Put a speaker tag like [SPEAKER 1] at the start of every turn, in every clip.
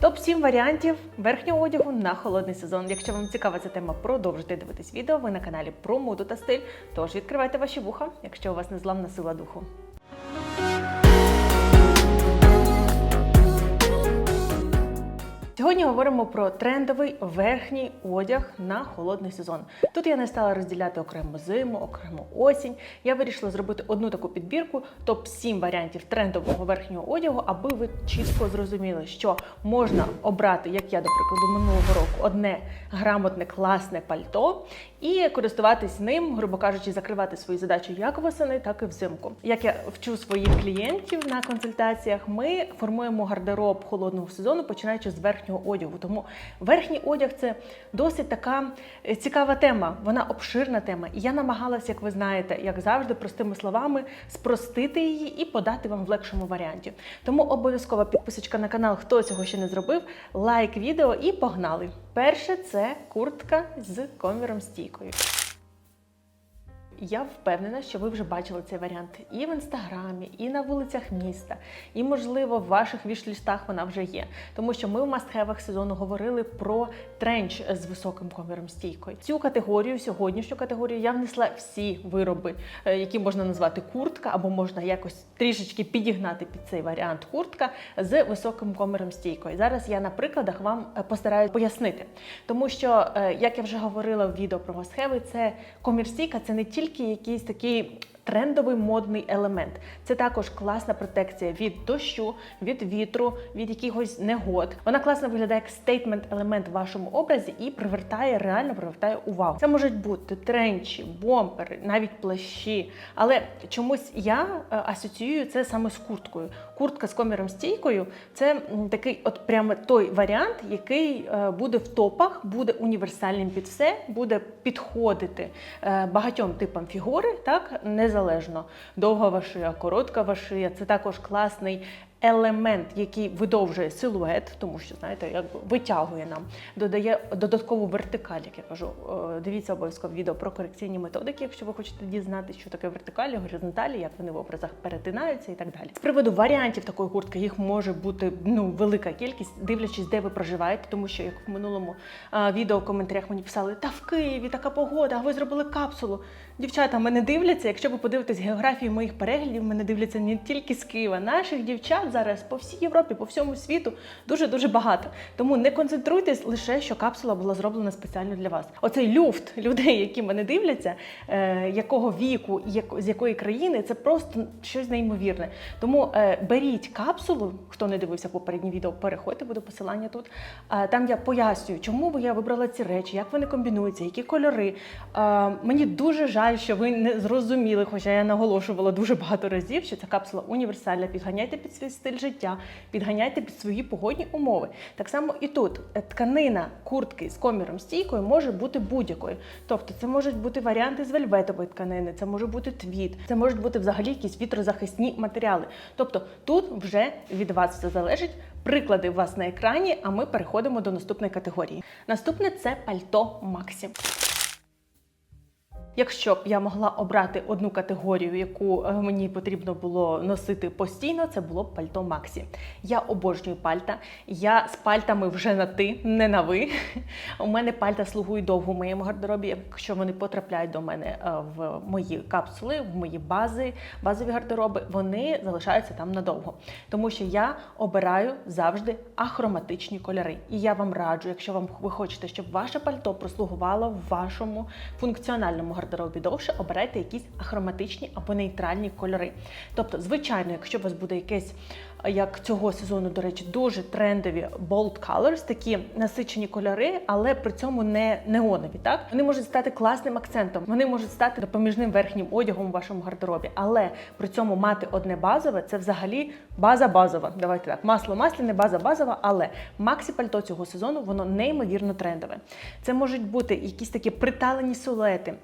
[SPEAKER 1] Топ 7 варіантів верхнього одягу на холодний сезон. Якщо вам цікава ця тема, продовжуйте дивитись відео. Ви на каналі про моду та стиль. Тож відкривайте ваші вуха, якщо у вас незламна сила духу. Сьогодні говоримо про трендовий верхній одяг на холодний сезон. Тут я не стала розділяти окремо зиму, окремо осінь. Я вирішила зробити одну таку підбірку, топ 7 варіантів трендового верхнього одягу, аби ви чітко зрозуміли, що можна обрати, як я, до прикладу, минулого року, одне грамотне класне пальто і користуватись ним, грубо кажучи, закривати свої задачі як восени, так і взимку. Як я вчу своїх клієнтів на консультаціях, ми формуємо гардероб холодного сезону, починаючи з верхнього одягу. Тому верхній одяг це досить така е, цікава тема. Вона обширна тема. І я намагалася, як ви знаєте, як завжди, простими словами, спростити її і подати вам в легшому варіанті. Тому обов'язково підписочка на канал, хто цього ще не зробив, лайк відео і погнали. Перше це куртка з коміром стійкою. Я впевнена, що ви вже бачили цей варіант і в інстаграмі, і на вулицях міста, і, можливо, в ваших вішлістах вона вже є. Тому що ми в мастхевах сезону говорили про тренч з високим коміром стійкою. Цю категорію, сьогоднішню категорію, я внесла всі вироби, е, які можна назвати куртка, або можна якось трішечки підігнати під цей варіант куртка з високим коміром стійкою. Зараз я на прикладах вам е, постараюсь пояснити. Тому що, е, як я вже говорила в відео про мастхеви, це комір стійка це не тільки якийсь такий трендовий модний елемент. Це також класна протекція від дощу, від вітру, від якихось негод. Вона класно виглядає як стейтмент-елемент в вашому образі і привертає, реально привертає увагу. Це можуть бути тренчі, бомпери, навіть плащі. Але чомусь я е, асоціюю це саме з курткою. Куртка з коміром стійкою це такий, от прямо той варіант, який е, буде в топах, буде універсальним під все, буде підходити е, багатьом типам фігури, так незалежно довга ваша шия, коротка ваша шия. Це також класний. Елемент, який видовжує силует, тому що знаєте, якби витягує нам, додає додаткову вертикаль, як я кажу. Дивіться обов'язково відео про корекційні методики, якщо ви хочете дізнатися, що таке вертикалі, горизонталі, як вони в образах перетинаються і так далі. З приводу варіантів такої куртки їх може бути ну велика кількість, дивлячись, де ви проживаєте, тому що як в минулому відео в коментарях мені писали, та в Києві така погода, а ви зробили капсулу. Дівчата мене дивляться. Якщо ви подивитесь географію моїх переглядів, мене дивляться не тільки з Києва. Наших дівчат зараз по всій Європі, по всьому світу дуже дуже багато. Тому не концентруйтесь лише, що капсула була зроблена спеціально для вас. Оцей люфт людей, які мене дивляться, е, якого віку, як, з якої країни, це просто щось неймовірне. Тому е, беріть капсулу, хто не дивився попереднє відео, переходьте, буде посилання тут. Е, там я пояснюю, чому я вибрала ці речі, як вони комбінуються, які кольори. Е, мені дуже жаль, що ви не зрозуміли, хоча я наголошувала дуже багато разів, що ця капсула універсальна. Підганяйте під свій стиль життя, підганяйте під свої погодні умови. Так само і тут Е, тканина куртки з коміром стійкою може бути будь-якою. Тобто, це можуть бути варіанти з вельветової тканини, це може бути твіт, це можуть бути взагалі якісь вітрозахисні матеріали. Тобто тут вже від вас все залежить. Приклади у вас на екрані, а ми переходимо до наступної категорії. Наступне це пальто Максі. Якщо б я могла обрати одну категорію, яку е, мені потрібно було носити постійно, це було б пальто Максі. Я обожнюю пальта. Я з пальтами вже на ти, не на ви. У мене пальта слугують довго в моєму гардеробі. Якщо вони потрапляють до мене е, в мої капсули, в мої бази, базові гардероби, вони залишаються там надовго. Тому що я обираю завжди ахроматичні кольори. І я вам раджу, якщо вам ви хочете, щоб ваше пальто прослугувало в вашому функціональному гардеробі довше, обирайте якісь ахроматичні або нейтральні кольори. Тобто, звичайно, якщо у вас буде якесь, як цього сезону, до речі, дуже трендові bold colors, такі насичені кольори, але при цьому не неонові. Так вони можуть стати класним акцентом, вони можуть стати допоміжним верхнім одягом у вашому гардеробі, але при цьому мати одне базове це взагалі база базова. Давайте так, масло масляне, база базова, але максі пальто цього сезону воно неймовірно трендове. Це можуть бути якісь такі приталені силуети,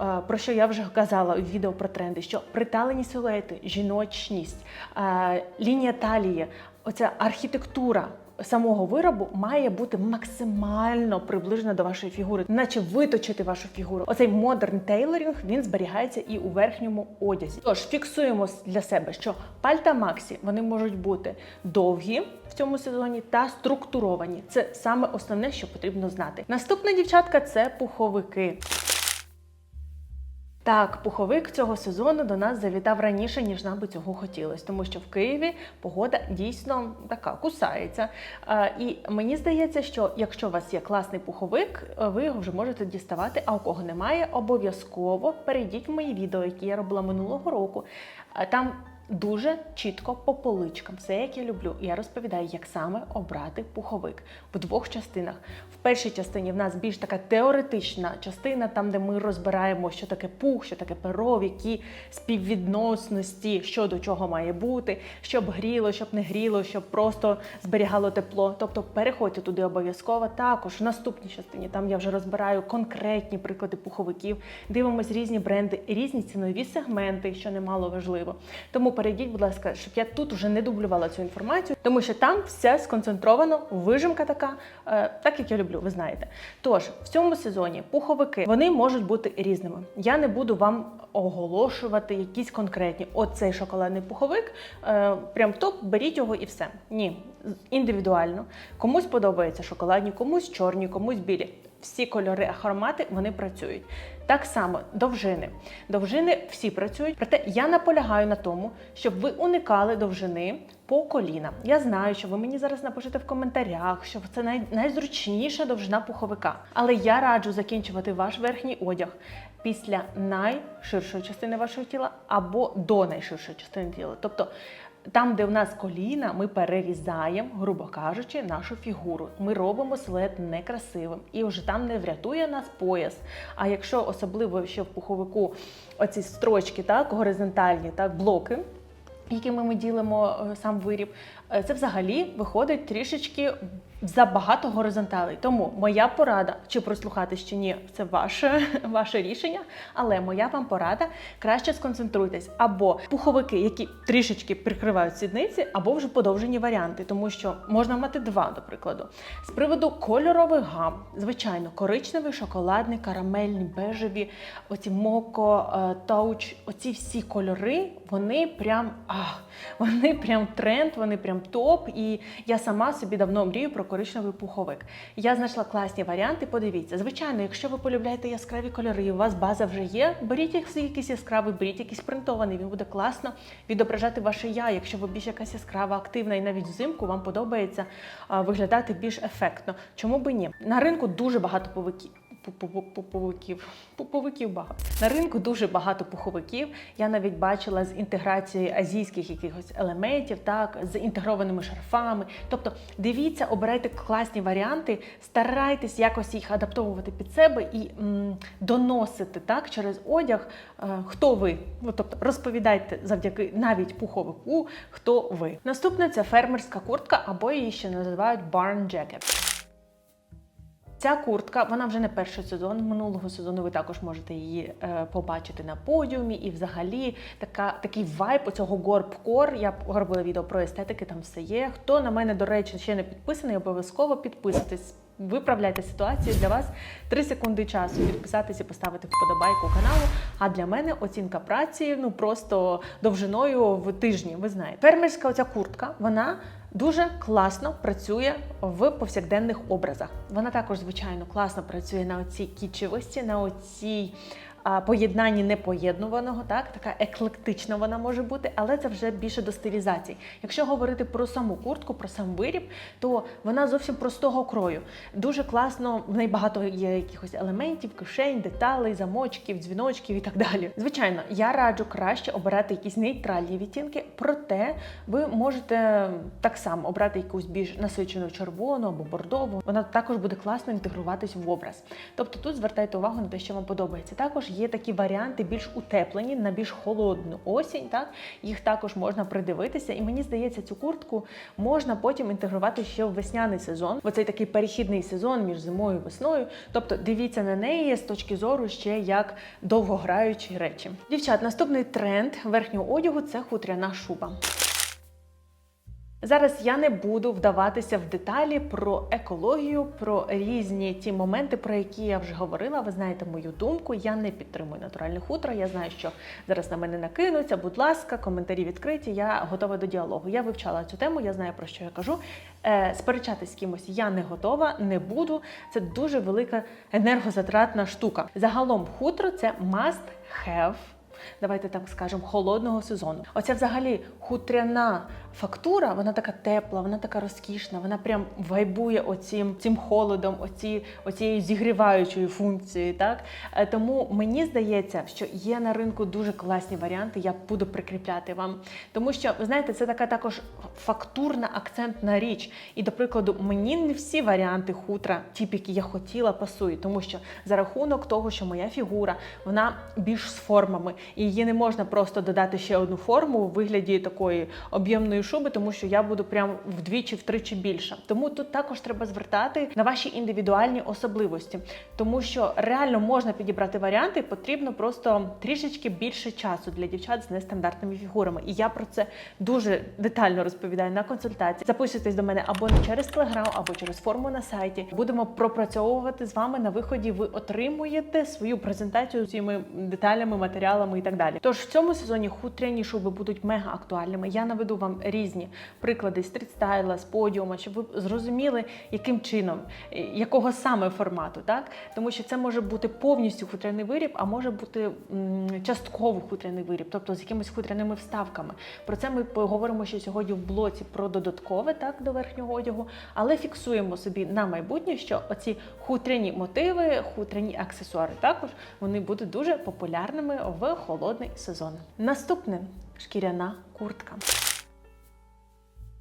[SPEAKER 1] е, про що я вже казала у відео про тренди, що приталені силуети, жіночність, е, лінія талії, оця архітектура. самого виробу має бути максимально приближена до вашої фігури, наче виточити вашу фігуру. Оцей модерн тейлорінг він зберігається і у верхньому одязі. Тож фіксуємо для себе, що пальта Максі вони можуть бути довгі в цьому сезоні та структуровані. Це саме основне, що потрібно знати. Наступна дівчатка це пуховики. Так, пуховик цього сезону до нас завітав раніше, ніж нам би цього хотілося, тому що в Києві погода дійсно така кусається. І мені здається, що якщо у вас є класний пуховик, ви його вже можете діставати. А у кого немає, обов'язково перейдіть в мої відео, які я робила минулого року. Там Дуже чітко по поличкам, все як я люблю. Я розповідаю, як саме обрати пуховик в двох частинах. В першій частині в нас більш така теоретична частина, там де ми розбираємо, що таке пух, що таке перо, в які співвідносності, що до чого має бути, щоб гріло, щоб не гріло, щоб просто зберігало тепло. Тобто переходьте туди обов'язково. Також в наступній частині там я вже розбираю конкретні приклади пуховиків, дивимось різні бренди, різні цінові сегменти, що немало важливо. Тому перейдіть, будь ласка, щоб я тут вже не дублювала цю інформацію, тому що там все сконцентровано, вижимка така, е, так як я люблю, ви знаєте. Тож в цьому сезоні пуховики вони можуть бути різними. Я не буду вам оголошувати якісь конкретні. Оцей шоколадний пуховик, е, прям топ, беріть його і все. Ні, індивідуально. Комусь подобаються шоколадні, комусь чорні, комусь білі. Всі кольори, аромати вони працюють. Так само довжини. Довжини всі працюють, проте я наполягаю на тому, щоб ви уникали довжини по коліна. Я знаю, що ви мені зараз напишете в коментарях, що це най... найзручніша довжина пуховика. Але я раджу закінчувати ваш верхній одяг після найширшої частини вашого тіла або до найширшої частини тіла. Тобто там, де в нас коліна, ми перерізаємо, грубо кажучи, нашу фігуру. Ми робимо силует некрасивим. І вже там не врятує нас пояс. А якщо особливо ще в пуховику оці строчки, так, горизонтальні, так, блоки. Якими ми ділимо е, сам виріб, це взагалі виходить трішечки забагато горизонталей. Тому моя порада, чи прослухатись чи ні, це ваше, ваше рішення. Але моя вам порада краще сконцентруйтесь або пуховики, які трішечки прикривають сідниці, або вже подовжені варіанти, тому що можна мати два, до прикладу. З приводу кольорових гам, звичайно, коричневий, шоколадний, карамельний, бежеві, оці моко, е, тауч, оці всі кольори, вони прям ах, вони прям тренд, вони прям топ. І я сама собі давно мрію про коричневий пуховик. Я знайшла класні варіанти. Подивіться, звичайно, якщо ви полюбляєте яскраві кольори, у вас база вже є, беріть якийсь яскравий, беріть якийсь принтований. Він буде класно відображати ваше я. Якщо ви більш якась яскрава, активна і навіть взимку вам подобається виглядати більш ефектно. Чому би ні? На ринку дуже багато повиків. Пуховиків. Пуховиків багато. На ринку дуже багато пуховиків. Я навіть бачила з інтеграцією азійських якихось елементів, так, з інтегрованими шарфами. Тобто, дивіться, обирайте класні варіанти, старайтесь якось їх адаптовувати під себе і м, доносити так, через одяг, е, хто ви. Ну, тобто, розповідайте завдяки навіть пуховику, хто ви. Наступне це фермерська куртка, або її ще називають barn jacket. Ця куртка, вона вже не перший сезон. Минулого сезону ви також можете її е, побачити на подіумі. І взагалі така, такий вайб оцього горб-кор. Я робила відео про естетики, там все є. Хто на мене, до речі, ще не підписаний, обов'язково підписуйтесь. Виправляйте ситуацію для вас 3 секунди часу підписатися, поставити вподобайку каналу. А для мене оцінка праці ну просто довжиною в тижні. Ви знаєте, фермерська оця куртка, вона дуже класно працює в повсякденних образах. Вона також, звичайно, класно працює на оцій кічевості, на оцій поєднанні непоєднуваного, так така еклектична вона може бути, але це вже більше до стилізації. Якщо говорити про саму куртку, про сам виріб, то вона зовсім простого крою. Дуже класно, в неї багато є якихось елементів, кишень, деталей, замочків, дзвіночків і так далі. Звичайно, я раджу краще обирати якісь нейтральні відтінки, проте ви можете так само обрати якусь більш насичену червону або бордову. Вона також буде класно інтегруватись в образ. Тобто тут звертайте увагу на те, що вам подобається. Також є такі варіанти більш утеплені на більш холодну осінь. Так їх також можна придивитися, і мені здається, цю куртку можна потім інтегрувати ще в весняний сезон. Оцей такий перехідний сезон між зимою і весною. Тобто дивіться на неї з точки зору ще як довгограючі речі. Дівчат, наступний тренд верхнього одягу це хутряна шуба. Зараз я не буду вдаватися в деталі про екологію, про різні ті моменти, про які я вже говорила. Ви знаєте мою думку. Я не підтримую натуральне хутро. Я знаю, що зараз на мене накинуться. Будь ласка, коментарі відкриті. Я готова до діалогу. Я вивчала цю тему, я знаю про що я кажу. Е, сперечатись з кимось я не готова, не буду. Це дуже велика енергозатратна штука. Загалом хутро це must have. Давайте так скажемо, холодного сезону. Оця взагалі хутряна фактура, вона така тепла, вона така розкішна, вона прям вайбує оцім цим холодом, оці, оцією зігріваючою функцією. Так Е, тому мені здається, що є на ринку дуже класні варіанти. Я буду прикріпляти вам, тому що ви знаєте, це така також фактурна акцентна річ. І до прикладу, мені не всі варіанти хутра, ті, які я хотіла, пасують, тому що за рахунок того, що моя фігура вона більш з формами, і її не можна просто додати ще одну форму у вигляді такої об'ємної шуби, тому що я буду прям вдвічі-втричі більша. Тому тут також треба звертати на ваші індивідуальні особливості, тому що реально можна підібрати варіанти, потрібно просто трішечки більше часу для дівчат з нестандартними фігурами. І я про це дуже детально розповідаю на консультації. Записуйтесь до мене або через телеграм, або через форму на сайті. Будемо пропрацьовувати з вами на виході. Ви отримуєте свою презентацію з цими деталями, матеріалами і так далі. Тож в цьому сезоні хутряні шуби будуть мега актуальними. Я наведу вам різні приклади стрітстайла, з подіума, щоб ви зрозуміли, яким чином, якого саме формату, так тому що це може бути повністю хутряний виріб, а може бути частково хутряний виріб, тобто з якимись хутряними вставками. Про це ми поговоримо ще сьогодні в блоці про додаткове так до верхнього одягу, але фіксуємо собі на майбутнє, що оці хутряні мотиви, хутряні аксесуари також вони будуть дуже популярними в холодний сезон. Наступне шкіряна куртка.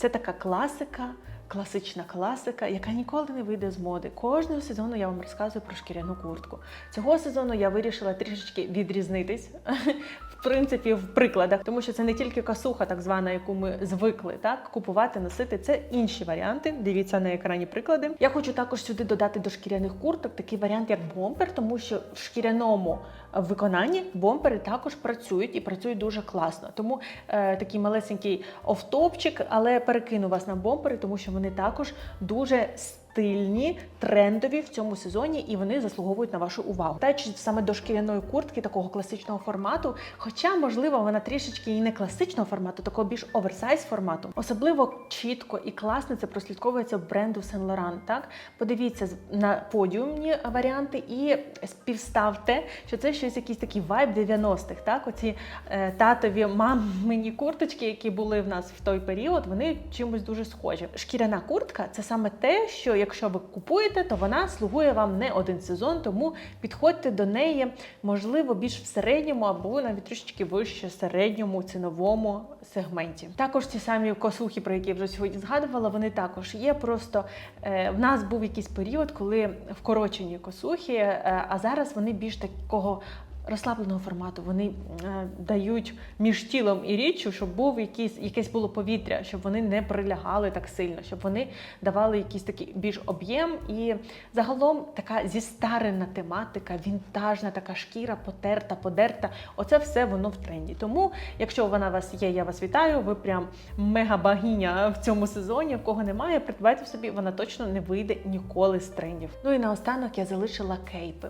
[SPEAKER 1] Це така класика, класична класика, яка ніколи не вийде з моди. Кожного сезону я вам розказую про шкіряну куртку. Цього сезону я вирішила трішечки відрізнитись. В принципі, в прикладах, тому що це не тільки касуха, так звана, яку ми звикли так купувати, носити. Це інші варіанти. Дивіться на екрані приклади. Я хочу також сюди додати до шкіряних курток такий варіант, як бомпер, тому що в шкіряному виконанні бомпери також працюють і працюють дуже класно. Тому е, такий малесенький офтопчик, але перекину вас на бомпери, тому що вони також дуже стильні, трендові в цьому сезоні, і вони заслуговують на вашу увагу. Таючи саме до шкіряної куртки, такого класичного формату, хоча, можливо, вона трішечки і не класичного формату, такого більш оверсайз формату. Особливо чітко і класно це прослідковується в бренду Saint Laurent. Так, подивіться на подіумні варіанти і співставте, що це щось якийсь такий вайб 90-х. Так, оці е, татові мамині курточки, які були в нас в той період, вони чимось дуже схожі. Шкіряна куртка це саме те, що якщо ви купуєте, то вона слугує вам не один сезон, тому підходьте до неї, можливо, більш в середньому або навіть трішечки вище середньому ціновому сегменті. Також ті самі косухи, про які я вже сьогодні згадувала, вони також є. Просто е, в нас був якийсь період, коли вкорочені косухи, е, а зараз вони більш такого розслабленого формату. Вони е, дають між тілом і річчю, щоб був якийсь, якесь було повітря, щоб вони не прилягали так сильно, щоб вони давали якийсь такий більш об'єм. І загалом така зістарена тематика, вінтажна така шкіра, потерта, подерта. Оце все воно в тренді. Тому, якщо вона у вас є, я вас вітаю. Ви прям мега-багіня в цьому сезоні. В кого немає, придбайте собі, вона точно не вийде ніколи з трендів. Ну і наостанок я залишила кейпи.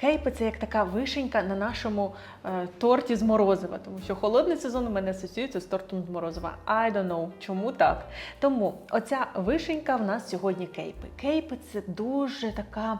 [SPEAKER 1] Кейпи це як така вишенька на нашому е, торті з морозива, тому що холодний сезон у мене асоціюється з тортом з морозива. I don't know, чому так. Тому оця вишенька в нас сьогодні кейпи. Кейпи це дуже така.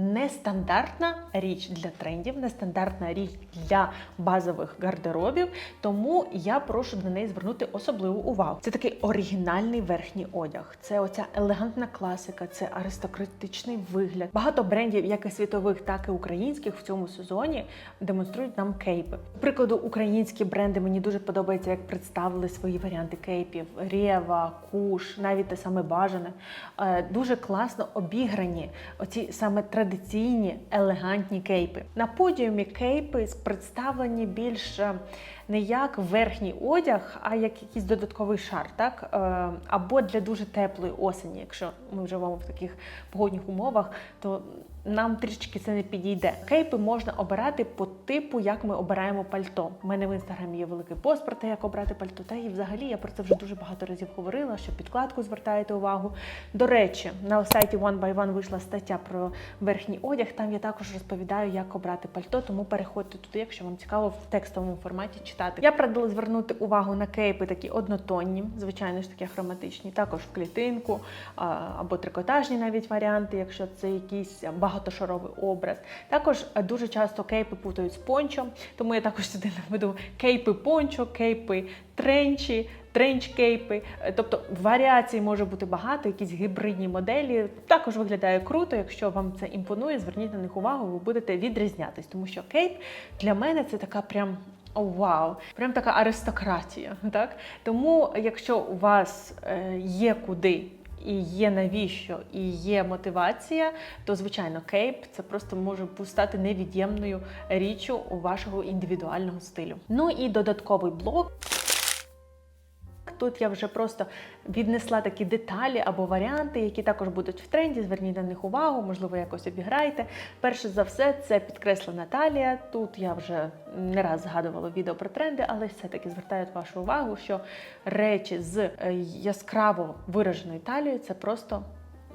[SPEAKER 1] Нестандартна річ для трендів, нестандартна річ для базових гардеробів, тому я прошу на неї звернути особливу увагу. Це такий оригінальний верхній одяг, це оця елегантна класика, це аристократичний вигляд. Багато брендів, як і світових, так і українських, в цьому сезоні демонструють нам кейпи. Прикладу, українські бренди мені дуже подобається, як представили свої варіанти кейпів: Рєва, Куш, навіть те саме бажане. Е, Дуже класно обіграні оці саме традиційні елегантні кейпи. На подіумі кейпи представлені більш е, не як верхній одяг, а як якийсь додатковий шар, так? Е, Або для дуже теплої осені, якщо ми живемо в таких погодних умовах, то нам трішки це не підійде. Кейпи можна обирати по типу, як ми обираємо пальто. У мене в інстаграмі є великий пост про те, як обрати пальто. Та і взагалі я про це вже дуже багато разів говорила, що підкладку звертаєте увагу. До речі, на сайті One by One вийшла стаття про верхній одяг. Там я також розповідаю, як обрати пальто, тому переходьте туди, якщо вам цікаво в текстовому форматі читати. Я б радила звернути увагу на кейпи такі однотонні, звичайно ж такі хроматичні, також в клітинку або трикотажні навіть варіанти, якщо це якийсь багатошаровий образ. Також е, дуже часто кейпи путають з пончо, тому я також сюди наведу кейпи пончо, кейпи тренчі. Тренч-кейпи, Е, тобто варіацій може бути багато, якісь гібридні моделі. Також виглядає круто. Якщо вам це імпонує, зверніть на них увагу, ви будете відрізнятись, тому що кейп для мене це така прям. О, вау, прям така аристократія. Так тому, якщо у вас е, є куди і є навіщо, і є мотивація, то звичайно кейп це просто може стати невід'ємною річчю у вашого індивідуального стилю. Ну і додатковий блок. Тут я вже просто віднесла такі деталі або варіанти, які також будуть в тренді. Зверніть на них увагу, можливо, якось обіграйте. Перше за все, це підкреслена талія. Тут я вже не раз згадувала відео про тренди, але все-таки звертаю вашу увагу, що речі з е, яскраво вираженою талією це просто.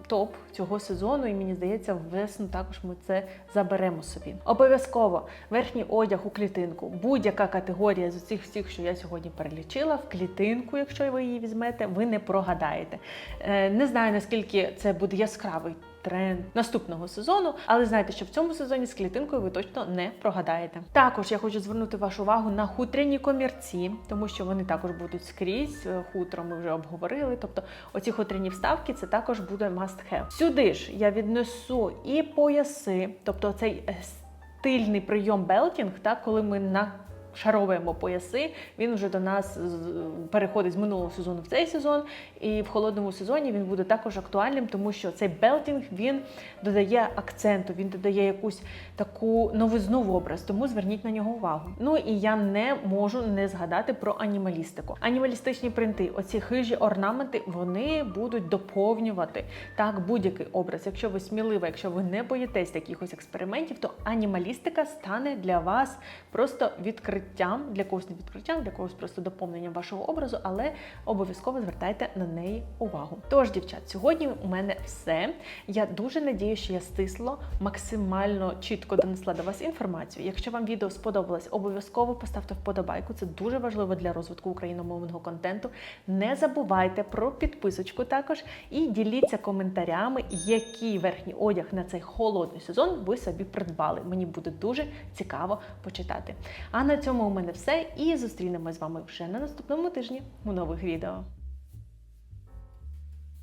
[SPEAKER 1] Топ цього сезону, і мені здається, весну також ми це заберемо собі. Обов'язково верхній одяг у клітинку. Будь-яка категорія з усіх всіх, що я сьогодні перелічила, в клітинку, якщо ви її візьмете, ви не прогадаєте. Е, Не знаю наскільки це буде яскравий тренд наступного сезону, але знайте, що в цьому сезоні з клітинкою ви точно не прогадаєте. Також я хочу звернути вашу увагу на хутряні комірці, тому що вони також будуть скрізь. Е, Хутро ми вже обговорили. Тобто, оці хутряні вставки це також буде must have. Сюди ж я віднесу і пояси, тобто цей е, стильний прийом белтінг, так, коли ми на Шаровуємо пояси, він вже до нас переходить з минулого сезону в цей сезон, і в холодному сезоні він буде також актуальним, тому що цей белтінг він додає акценту, він додає якусь таку новизну в образ, тому зверніть на нього увагу. Ну і я не можу не згадати про анімалістику. Анімалістичні принти, оці хижі орнаменти, вони будуть доповнювати так будь-який образ. Якщо ви смілива, якщо ви не боїтесь якихось експериментів, то анімалістика стане для вас просто відкриттям, для когось не відкриттям, для когось просто доповненням вашого образу, але обов'язково звертайте на неї увагу. Тож, дівчат, сьогодні у мене все. Я дуже надію, що я стисло, максимально чітко донесла до вас інформацію. Якщо вам відео сподобалось, обов'язково поставте вподобайку. Це дуже важливо для розвитку україномовного контенту. Не забувайте про підписочку також і діліться коментарями, який верхній одяг на цей холодний сезон ви собі придбали. Мені буде дуже цікаво почитати. А на цьому у мене все. І зустрінемось з вами вже на наступному тижні у нових відео.